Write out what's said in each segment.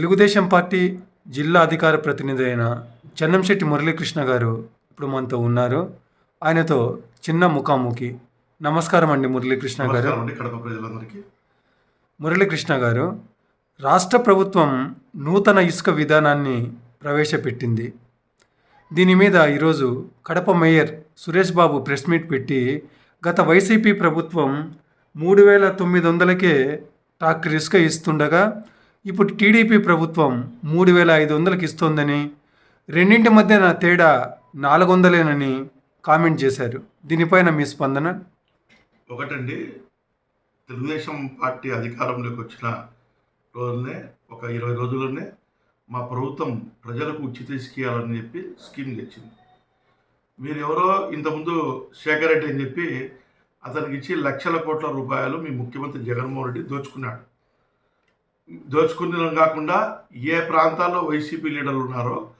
Telugu Desam party జిల్లా అధికార ప్రతినిధి అయిన చెన్నంశెట్టి మురళీకృష్ణ గారు ఇప్పుడు మనతో ఉన్నారు. ఆయనతో చిన్న ముఖాముఖి. నమస్కారం అండి మురళీకృష్ణ గారు. మురళీకృష్ణ గారు రాష్ట్ర ప్రభుత్వం నూతన ఇసుక విధానాన్ని ప్రవేశపెట్టింది. దీని మీద ఈరోజు Kadapa mayor Suresh Babu press meet పెట్టి గత వైసీపీ ప్రభుత్వం మూడు వేల తొమ్మిది వందలకే ట్రాక్టర్ ఇసుక ఇస్తుండగా ఇప్పుడు టీడీపీ ప్రభుత్వం మూడు వేల ఐదు వందలకి ఇస్తోందని రెండింటి మధ్యన తేడా నాలుగు వందలేనని కామెంట్ చేశారు. దీనిపైన మీ స్పందన? ఒకటండి తెలుగుదేశం పార్టీ అధికారంలోకి వచ్చిన రోజునే ఒక ఇరవై రోజుల్లోనే మా ప్రభుత్వం ప్రజలకు ఉచిత ఇసుకియాలని చెప్పి స్కీమ్ తెచ్చింది. మీరు ఎవరో ఇంతకుముందు శేఖర్ రెడ్డి అని చెప్పి అతనికి ఇచ్చి లక్షల కోట్ల రూపాయలు మీ ముఖ్యమంత్రి జగన్మోహన్ రెడ్డి దోచుకున్నాడు. దోచుకునే కాకుండా ఏ ప్రాంతాల్లో వైసీపీ లీడర్లు ఉన్నారో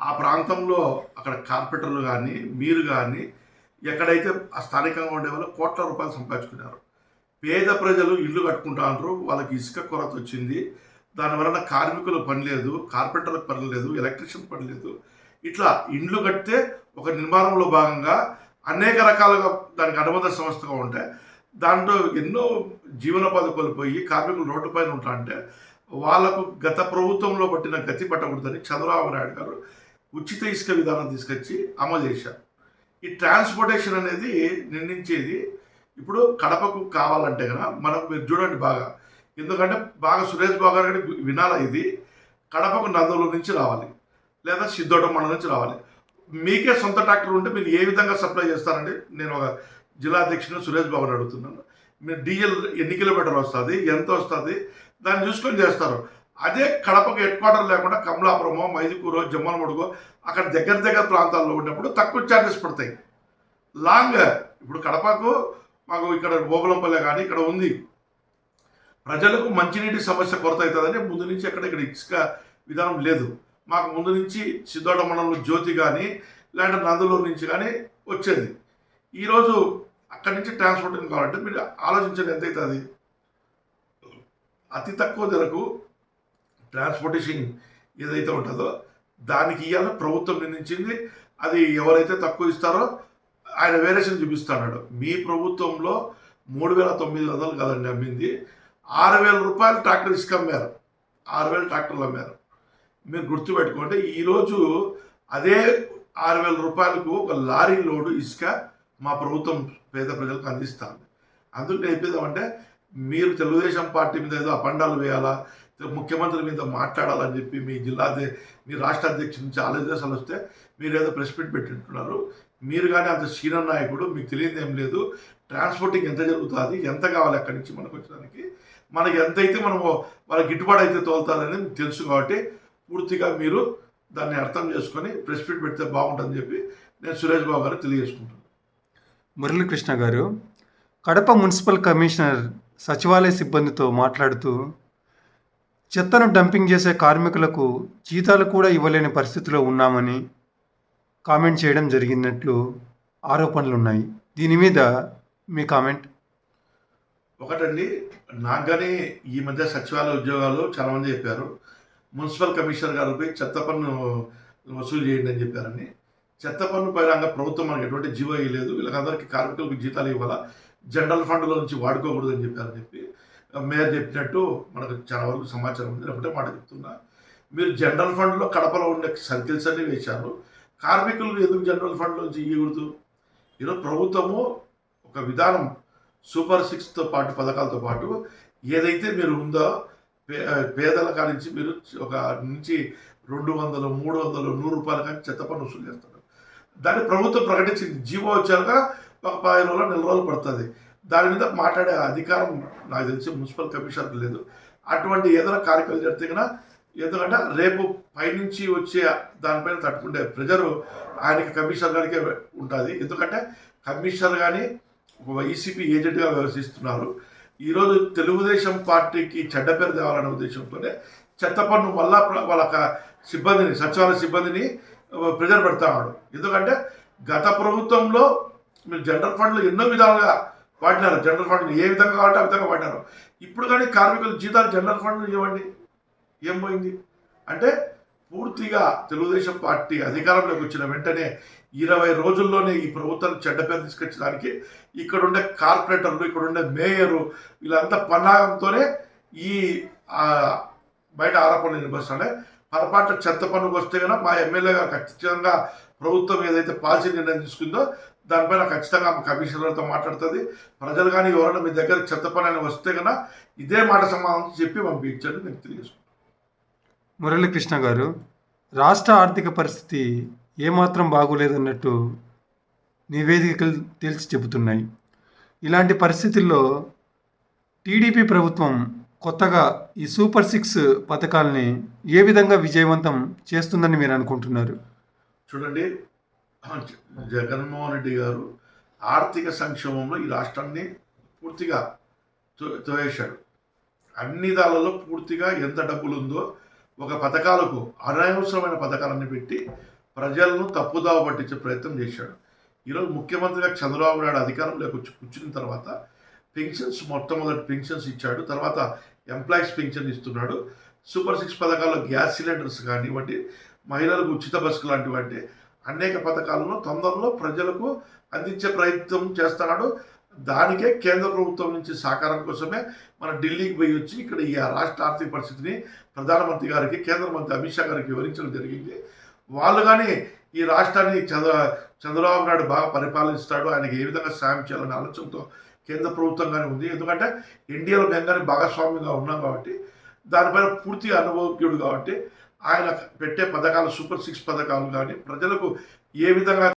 ఆ ప్రాంతంలో అక్కడ కార్పొరేటర్లు కానీ మీరు కానీ ఎక్కడైతే ఆ స్థానికంగా ఉండే వాళ్ళు కోట్ల రూపాయలు సంపాదించుకున్నారు. పేద ప్రజలు ఇల్లు కట్టుకుంటారు వాళ్ళకి ఇసుక కొరత వచ్చింది. దానివలన కార్మికులు పని లేదు కార్పెంటర్లకు పని లేదు ఎలక్ట్రిషియన్ పని లేదు. ఇట్లా ఇండ్లు కడితే ఒక నిర్మాణంలో భాగంగా అనేక రకాలుగా దానికి అనుబంధ సంస్థగా ఉంటాయి దాంట్లో ఎన్నో జీవనోపాధి కోల్పోయి కార్మికులు రోడ్డు పైన ఉంటారంటే వాళ్ళకు గత ప్రభుత్వంలో పట్టిన గతి పట్టకూడదని చంద్రబాబు నాయుడు గారు ఉచిత ఇసుక విధానం తీసుకొచ్చి అమలు చేశారు. ఈ ట్రాన్స్పోర్టేషన్ అనేది నిర్ణయించేది ఇప్పుడు కడపకు కావాలంటే కదా మనం మీరు చూడండి బాగా. ఎందుకంటే బాగా సురేష్ బాబు గారు వినాలా ఇది. కడపకు నందలూరు నుంచి రావాలి. లేదా సిద్ధోటం మండలం నుంచి రావాలి. మీకే సొంత ట్రాక్టర్ ఉంటే మీరు ఏ విధంగా సప్లై చేస్తారండి? నేను ఒక జిల్లా అధ్యక్షుడు సురేష్ బాబుని అడుగుతున్నాను. మీరు డీజిల్ ఎన్ని కిలోమీటర్లు వస్తుంది? ఎంత వస్తుంది? దాన్ని చూసుకొని చేస్తారు. అదే కడపకు హెడ్ క్వార్టర్ లేకుండా కమలాపురమో మైదుకూరో జమ్మలమడుగో అక్కడ దగ్గర దగ్గర ప్రాంతాల్లో ఉన్నప్పుడు తక్కువ ఛార్జెస్ పడతాయి. లాంగ్ ఇప్పుడు కడపకు మాకు ఇక్కడ గోగులంపల్లె కానీ ఇక్కడ ఉంది. ప్రజలకు మంచినీటి సమస్య కొరత అవుతుందని ముందు నుంచి అక్కడ ఇక్కడ ఇసుక విధానం లేదు. మాకు ముందు నుంచి సిద్ధోడ మండలంలో జ్యోతి కానీ లేదంటే నందులూరు నుంచి కానీ వచ్చేది. ఈరోజు అక్కడి నుంచి ట్రాన్స్పోర్టింగ్ కావాలంటే మీరు ఆలోచించండి ఎంత అవుతుంది అతి తక్కువ ధరకు ట్రాన్స్పోర్టేషన్ ఏదైతే ఉంటుందో దానికి ఇవ్వాలని ప్రభుత్వం నిర్ణయించింది. అది ఎవరైతే తక్కువ ఇస్తారో ఆయన వేరియేషన్ చూపిస్తాడు. మీ ప్రభుత్వంలో మూడు వేల తొమ్మిది వందలు కదండి అమ్మింది. ఆరు వేల రూపాయలు ట్రాక్టర్ ఇసుక అమ్మారు ఆరు వేల ట్రాక్టర్లు అమ్మారు. మీరు గుర్తుపెట్టుకోండి ఈరోజు అదే ఆరు వేల రూపాయలకు ఒక లారీ లోడు ఇసుక మా ప్రభుత్వం పేద ప్రజలకు అందిస్తుంది. అందుకు నేను చెప్పేదామంటే మీరు తెలుగుదేశం పార్టీ మీద ఏదో అపండాలు వేయాలా ముఖ్యమంత్రి మీద మాట్లాడాలని చెప్పి మీ జిల్లా మీ రాష్ట్ర అధ్యక్షుడి నుంచి ఆలోచనలు వస్తే మీరు ఏదో ప్రెస్ మీట్ పెట్టింటున్నారు. మీరు కానీ అంత సీనియర్ నాయకుడు మీకు తెలియదు ఏం లేదు. ట్రాన్స్పోర్టింగ్ ఎంత జరుగుతుంది ఎంత కావాలి అక్కడి నుంచి మనకు వచ్చడానికి మనకి ఎంత అయితే మనము వాళ్ళ గిట్టుబాటు అయితే తోలుతుందని మీకు తెలుసు కాబట్టి పూర్తిగా మీరు దాన్ని అర్థం చేసుకొని ప్రెస్ మీట్ పెడితే బాగుంటుందని చెప్పి నేను సురేష్ బాబు గారు తెలియజేసుకుంటున్నాను. మురళీకృష్ణ గారు కడప మున్సిపల్ కమిషనర్ సచివాలయ సిబ్బందితో మాట్లాడుతూ చెత్తను డంపింగ్ చేసే కార్మికులకు జీతాలు కూడా ఇవ్వలేని పరిస్థితిలో ఉన్నామని కామెంట్ చేయడం జరిగినట్లు ఆరోపణలు ఉన్నాయి దీని మీద మీ కామెంట్? ఒకటండి నాకు కానీ ఈ మధ్య సచివాలయ ఉద్యోగాలు చాలామంది చెప్పారు. మున్సిపల్ కమిషనర్ గారిపై చెత్త పన్ను వసూలు చేయండి అని చెప్పారని చెత్త పన్ను పైన ప్రభుత్వం మనకి ఎటువంటి జీవో ఇవ్వలేదు వీళ్ళకందరికీ కార్మికులకు జీతాలు ఇవ్వాలా? జనరల్ ఫండ్లో నుంచి వాడుకోకూడదు అని చెప్పారని చెప్పి మేయర్ చెప్పినట్టు మనకు చాలా వరకు సమాచారం ఉంది. ఒకటే మాట చెప్తున్నా. మీరు జనరల్ ఫండ్లో కడపలో ఉండే సర్కిల్స్ అన్ని వేశారు. కార్మికులు ఎందుకు జనరల్ ఫండ్ నుంచి ఇవ్వకూడదు ఈరోజు ప్రభుత్వము ఒక విధానం సూపర్ సిక్స్తో పాటు పథకాలతో పాటు ఏదైతే మీరు ఉందో పే పేదల కానించి మీరు ఒక నుంచి రెండు వందలు మూడు వందలు నూరు రూపాయల కానీ చెత్త పన్ను వసూలు చేస్తారు దాన్ని ప్రభుత్వం ప్రకటించింది. జీవో వచ్చాక ఒక పది రోజులు నెల రోజులు పడుతుంది. దాని మీద మాట్లాడే అధికారం నాకు తెలిసి మున్సిపల్ కమిషనర్ లేదు. అటువంటి ఏదైనా కార్యక్రమాలు జరిగితే కనుక ఎందుకంటే రేపు పైనుంచి వచ్చే దానిపైన తట్టుకుంటే ప్రెజరు ఆయనకి కమిషనర్ గారికే ఉంటుంది. ఎందుకంటే కమిషనర్ కానీ ఒక వైసీపీ ఏజెంట్గా వ్యవహరిస్తున్నారు. ఈరోజు తెలుగుదేశం పార్టీకి చెడ్డ పేరు తేవాలనే ఉద్దేశంతోనే చెత్త పన్ను మళ్ళా వాళ్ళ సిబ్బందిని సచివాలయ సిబ్బందిని ప్రెజర్ పెడతాడు ఎందుకంటే గత ప్రభుత్వంలో మీరు జనరల్ ఫండ్లు ఎన్నో విధాలుగా వాడినారు. జనరల్ ఫండ్లు ఏ విధంగా కావాలంటే ఆ విధంగా వాడినారు. ఇప్పుడు కానీ కార్మికుల జీతాలు జనరల్ ఫండ్లు ఇవ్వండి. ఏం పోయింది? అంటే పూర్తిగా తెలుగుదేశం పార్టీ అధికారంలోకి వచ్చిన వెంటనే ఇరవై రోజుల్లోనే ఈ ప్రభుత్వాన్ని చెడ్డ పేరు తీసుకొచ్చడానికి ఇక్కడ ఉండే కార్పొరేటర్లు ఇక్కడ ఉండే మేయరు వీళ్ళంతా పన్నాగంతోనే ఈ బయట ఆరోపణలు వినిపిస్తున్నాయి పొరపాటు చెత్త పన్నుకు వస్తే కనుక మా ఎమ్మెల్యే గారు ఖచ్చితంగా ప్రభుత్వం ఏదైతే పాలసీ నిర్ణయం తీసుకుందో దానిపైన ఖచ్చితంగా మా కమిషనర్తో మాట్లాడుతుంది. ప్రజలు కానీ ఎవరైనా మీ దగ్గర చెత్త పని అని వస్తే కనుక ఇదే మాట సమాధానం చెప్పి పంపించండి నేను తెలియజేసుకుంటాను మురళీకృష్ణ గారు రాష్ట్ర ఆర్థిక పరిస్థితి ఏమాత్రం బాగోలేదన్నట్టు నివేదికలు తేల్చి చెబుతున్నాయి. ఇలాంటి పరిస్థితుల్లో టీడీపీ ప్రభుత్వం కొత్తగా ఈ సూపర్ సిక్స్ పథకాల్ని ఏ విధంగా విజయవంతం చేస్తుందని మీరు అనుకుంటున్నారు? చూడండి జగన్మోహన్ రెడ్డి గారు ఆర్థిక సంక్షేమంలో ఈ రాష్ట్రాన్ని పూర్తిగా తో- తోయేశాడు. అన్ని దాళ్ళలో పూర్తిగా ఎంత డబ్బులు ఉందో ఒక పథకాలకు అనవసరమైన పథకాలన్నీ పెట్టి ప్రజలను తప్పుదావ పట్టించే ప్రయత్నం చేశాడు. ఈరోజు ముఖ్యమంత్రిగా చంద్రబాబు నాయుడు అధికారంలోకి వచ్చి కూర్చున్న తర్వాత పెన్షన్స్ మొట్టమొదటి పెన్షన్స్ ఇచ్చాడు. తర్వాత ఎంప్లాయీస్ పెన్షన్ ఇస్తున్నాడు. సూపర్ సిక్స్ పథకాల్లో గ్యాస్ సిలిండర్స్ కానివ్వండి మహిళలకు ఉచిత బస్సు లాంటివంటి అనేక పథకాలను తొందరలో ప్రజలకు అందించే ప్రయత్నం చేస్తున్నాడు. దానికే కేంద్ర ప్రభుత్వం నుంచి సహకారం కోసమే మన ఢిల్లీకి పోయి వచ్చి ఇక్కడ ఈ రాష్ట్ర ఆర్థిక పరిస్థితిని ప్రధానమంత్రి గారికి కేంద్ర మంత్రి అమిత్ షా గారికి వివరించడం జరిగింది. వాళ్ళు కానీ ఈ రాష్ట్రాన్ని చంద్ర చంద్రబాబు నాయుడు బాగా పరిపాలిస్తాడు ఆయనకి ఏ విధంగా సాయం చేయాలనే ఆలోచనతో కేంద్ర ప్రభుత్వం కానీ ఉంది. ఎందుకంటే ఇండియాలో మేము కానీ భాగస్వామ్యంగా ఉన్నాం కాబట్టి దానిపైన పూర్తి అనుభవజ్ఞుడు కాబట్టి ఆయన పెట్టే పథకాలు సూపర్ సిక్స్ పథకాలు కానీ ప్రజలకు ఏ విధంగా